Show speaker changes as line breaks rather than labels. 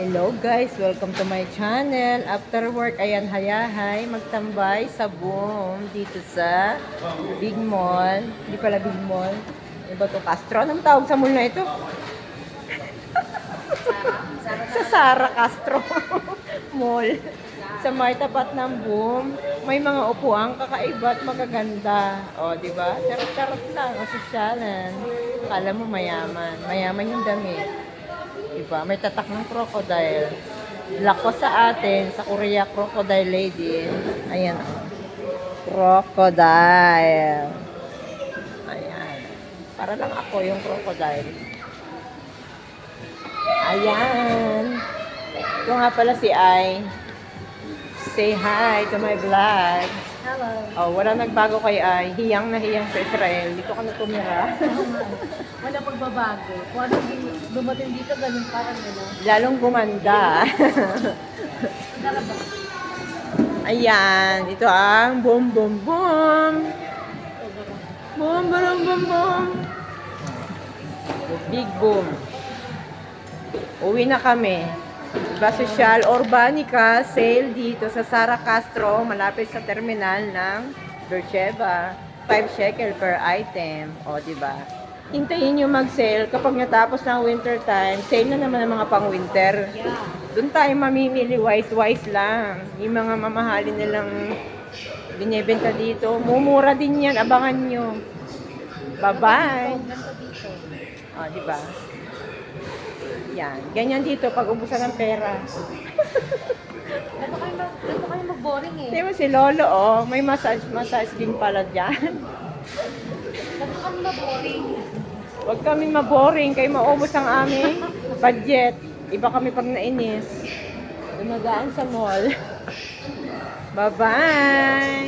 Hello guys, welcome to my channel. After work, ayan hayahay, magtambay sa boom dito sa Big Mall. Hindi pala Big Mall. Iba to Castro. Anong tawag sa mall na ito? sa Sara Castro Mall. Sa may ng boom, may mga upuan kakaiba at magaganda. O, di ba? Charot-charot lang, o sosyalan. Kala mo mayaman. Mayaman yung damit. Diba? May tatak ng crocodile. Lako sa atin, sa Korea, crocodile lady. Ayan, oh. Crocodile. Ayan. Para lang ako yung crocodile. Ayan. Ito nga pala si Ai. Say hi to my vlog. Oh, wala nagbago kay Ai. Hiyang na hiyang sa Israel. Dito ka na tumira.
Wala pagbabago. Kung ano dumating dito, ganun parang gano'n.
Lalong gumanda. Ayan, ito ang boom boom boom. Boom boom boom boom. Big boom. Uwi na kami. Diba, Social Urbanica sale dito sa Sara Castro, malapit sa terminal ng Bercheva. 5 shekel per item. O, di ba? Hintayin nyo mag-sale kapag natapos ng winter time. Sale na naman ang mga pang-winter. Doon tayo mamimili wise-wise lang. Yung mga mamahalin nilang binibenta dito. Mumura din yan. Abangan nyo. Bye-bye. O, di ba? Yan. Ganyan dito pag ubusan ng pera.
Ganito kayo, mag, ganito kayo mag-boring eh.
Mo si Lolo, oh. May massage-massage din pala dyan.
Ganito kami mag-boring.
Huwag kami maboring. Kayo maubos ang aming budget. Iba kami pag nainis. Dumadaan sa mall. Bye-bye!